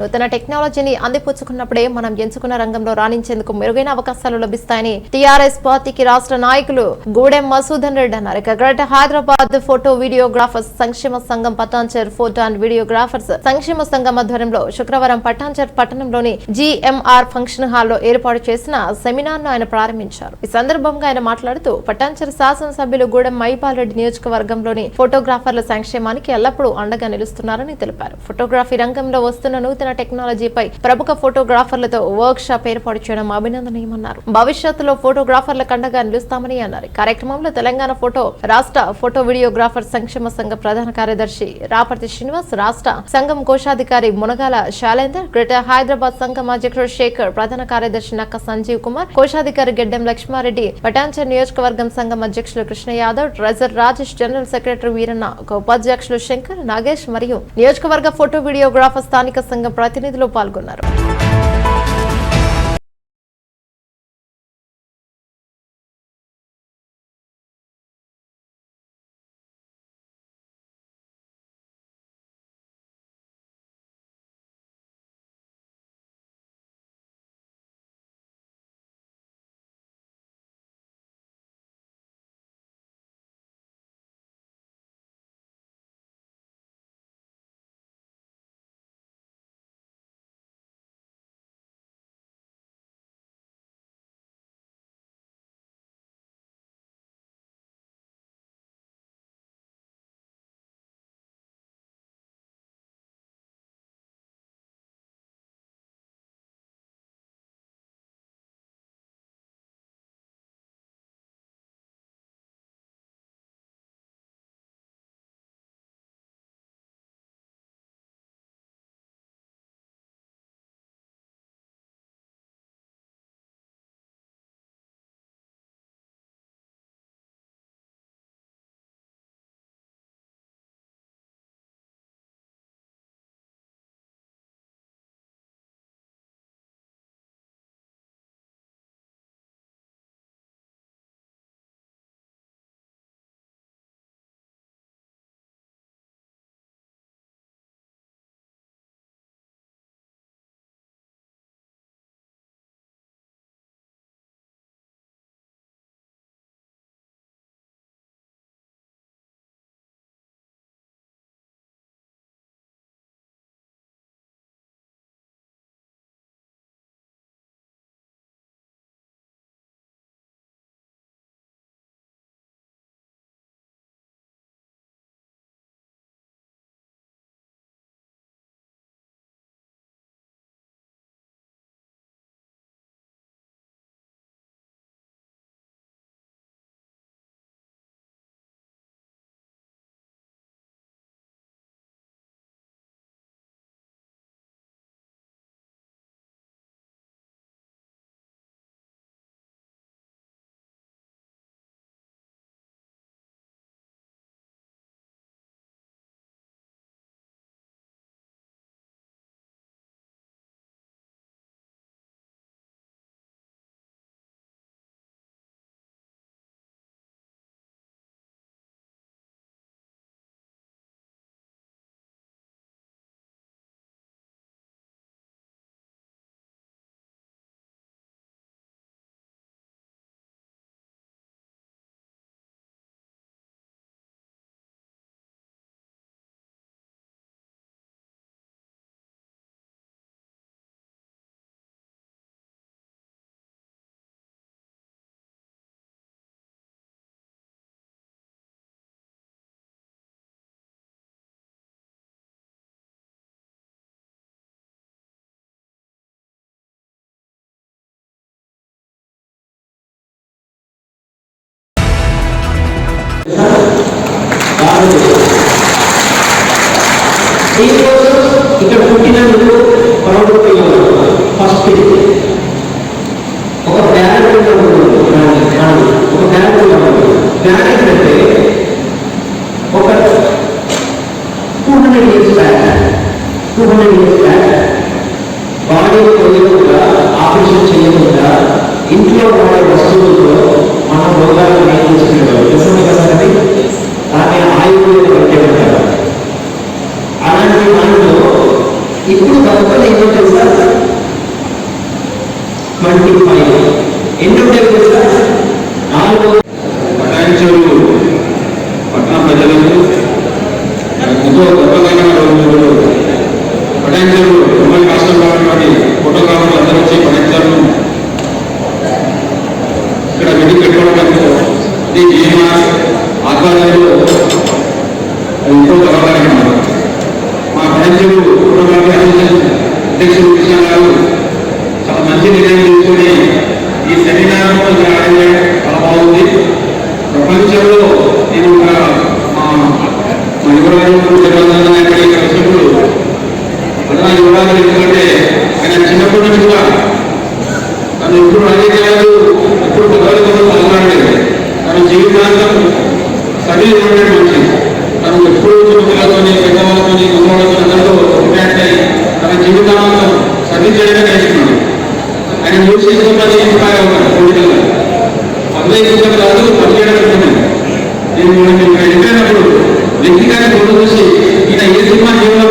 నూతన టెక్నాలజీని అందిపుచ్చుకున్నప్పుడే మనం ఎంచుకున్న రంగంలో రాణించేందుకు మెరుగైన అవకాశాలు లభిస్తాయని టీఆర్ఎస్ పార్టీకి రాష్ట్ర నాయకులు గూడెం మసూదన్ రెడ్డి అన్నారు. ఇక గ్రేటర్ హైదరాబాద్ ఫోటో వీడియోగ్రాఫర్స్ సంక్షేమ సంఘం పటాన్చర్ ఫోటో అండ్ వీడియోగ్రాఫర్స్ సంక్షేమ సంఘం ఆధ్వర్యంలో శుక్రవారం పటాన్చర్ పట్టణంలోని జిఎంఆర్ ఫంక్షన్ హాల్లో ఏర్పాటు చేసిన సెమినార్ను ఆయన ప్రారంభించారు. ఈ సందర్భంగా ఆయన మాట్లాడుతూ పటాన్చర్ శాసనసభ్యులు గూడెం మైపాల్ రెడ్డి నియోజకవర్గంలోని ఫోటోగ్రాఫర్ల సంక్షేమానికి ఎల్లప్పుడూ అండగా నిలుస్తున్నారని తెలిపారు. ఫోటోగ్రఫీ రంగంలో వస్తున్న నూతన టెక్నాలజీపై ప్రముఖ ఫోటోగ్రాఫర్లతో వర్క్ షాప్ ఏర్పాటు చేయడం అభినందనీయమన్నారు. భవిష్యత్తులో ఫోటోగ్రాఫర్ల కండగా నిలుస్తామని అన్నారు. కార్యక్రమంలో తెలంగాణ ఫోటో రాష్ట్ర ఫోటో వీడియోగ్రాఫర్ సంక్షేమ సంఘ ప్రధాన కార్యదర్శి రాపర్తి శ్రీనివాస్ రాష్ట్ర సంఘం కోశాధికారి మునగాల శాలేందర్ గ్రేటర్ హైదరాబాద్ సంఘం అధ్యక్షుడు శేఖర్ ప్రధాన కార్యదర్శి నక్క సంజీవ్ కుమార్ కోశాధికారి గెడ్డెం లక్ష్మారెడ్డి పటాన్చర్ నియోజకవర్గం సంఘం అధ్యక్షులు Krishna Yadav treasurer Rajesh general secretary Veeranna ఉపాధ్యక్షులు శంకర్ నాగేష్ మరియు నియోజకవర్గ ఫోటో వీడియోగ్రాఫర్ స్థానిక సంఘం ప్రతినిధులు పాల్గొన్నారు. పుట్టినందుకు ప్రౌడ్ ఫస్ట్ ఒక బ్యాలెట్ ఒక బ్యాలెట్ బ్యాలెట్ అంటే ఒక two hundred years back two hundred years back body పోయకుండా operation చేయకుండా ఇంట్లో వాడే వస్తువులతో మన రోగాలు నియంత్రించుకునేవారు నిజమే కదండి దాన్ని ఆయుర్వేద ఇప్పుడు బతుకులు ఎన్నో తెలుసా? ట్వంటీ ఫైవ్ ఎన్నో తెలుసా? నాలుగు పటాయించు పట్టణ ప్రజలకు ఎంతో గొప్పదైన రోజులు పటాయించు ఉమ్మడి రాష్ట్రంలో ఉన్నటువంటి ఫోటోగ్రాఫర్లు అందరూ వచ్చి పటాయించాలను ఇక్కడ వెళ్ళి పెట్టుకోవడంతో ఇది జీవన ఆధ్వర్యంలో ఎంతో గొప్పదైన మా పటాయించు కృష్ణ గారు చాలా మంచి నిర్ణయం తీసుకొని ఈ సెమినార్ అరేంజ్ చాలా బాగుంది ప్రపంచంలో నేను ఒక యువరాజు జగన్నాథ్ ఇక్కడ వచ్చినప్పుడు అలా యువరాజు ఎందుకంటే ఆయన చిన్నప్పటి నుంచి కూడా తను ఎప్పుడు రాజకీయాలు స్టడీ చేయడం నేర్చుకున్నాడు ఆయన చూసి ఎంతో మంది ఇన్స్పైర్ అవుతారు పొలిటికల్గా అద్వైతం కాదు పనిచేయడం నేను నేను వ్యక్తిగత ఫోటో చూసి ఈయన ఏ సినిమా హీరో